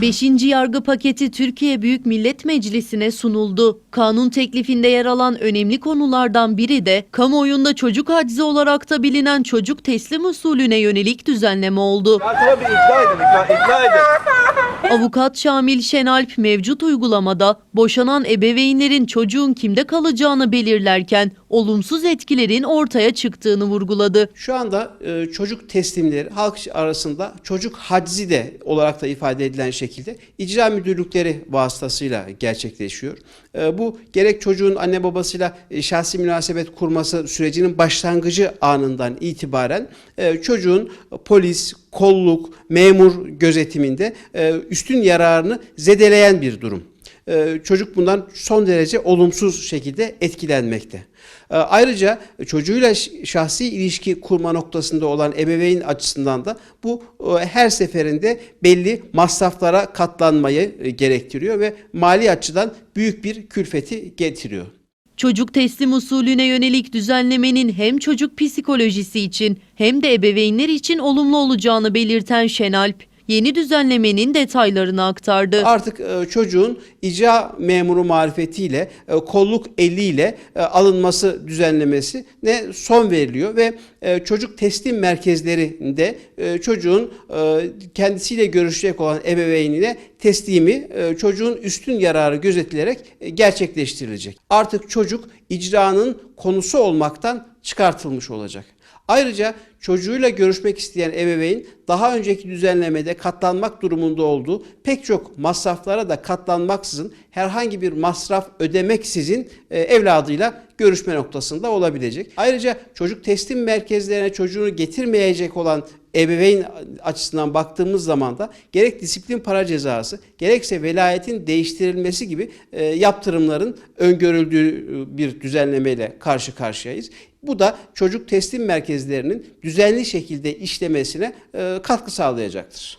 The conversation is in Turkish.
Beşinci yargı paketi Türkiye Büyük Millet Meclisi'ne sunuldu. Kanun teklifinde yer alan önemli konulardan biri de kamuoyunda çocuk hacizi olarak da bilinen çocuk teslim usulüne yönelik düzenleme oldu. Ya tabii ikna edin, ikna, ikna edin. Avukat Şamil Şenalp mevcut uygulamada boşanan ebeveynlerin çocuğun kimde kalacağını belirlerken olumsuz etkilerin ortaya çıktığını vurguladı. Şu anda e, çocuk teslimleri halk arasında çocuk haczi de olarak da ifade edilen şekilde icra müdürlükleri vasıtasıyla gerçekleşiyor. E, bu gerek çocuğun anne babasıyla e, şahsi münasebet kurması sürecinin başlangıcı anından itibaren çocuğun polis, kolluk, memur gözetiminde üstün yararını zedeleyen bir durum. Ee, çocuk bundan son derece olumsuz şekilde etkilenmekte. Ee, Ayrıca çocuğuyla şahsi ilişki kurma noktasında olan ebeveyn açısından da bu e, her seferinde belli masraflara katlanmayı e, gerektiriyor ve mali açıdan büyük bir külfeti getiriyor. Çocuk teslim usulüne yönelik düzenlemenin hem çocuk psikolojisi için hem de ebeveynler için olumlu olacağını belirten Şenalp, yeni düzenlemenin detaylarını aktardı. Artık e, çocuğun icra memuru marifetiyle, e, kolluk eliyle e, alınması düzenlemesi ne son veriliyor ve çocuk teslim merkezlerinde e, çocuğun kendisiyle görüşecek olan ebeveynine teslimi çocuğun üstün yararı gözetilerek e, gerçekleştirilecek. Artık çocuk icranın konusu olmaktan çıkartılmış olacak. Ayrıca çocuğuyla görüşmek isteyen ebeveyn daha önceki düzenlemede katlanmak durumunda olduğu pek çok masraflara da katlanmaksızın herhangi bir masraf ödemeksizin e, evladıyla görüşme noktasında olabilecek. Ayrıca çocuk teslim merkezlerine çocuğunu getirmeyecek olan ebeveyn açısından baktığımız zaman da gerek disiplin para cezası gerekse velayetin değiştirilmesi gibi e, yaptırımların öngörüldüğü e, bir düzenlemeyle karşı karşıyayız. Bu da çocuk teslim merkezlerinin düzenli şekilde işlemesine e, katkı sağlayacaktır.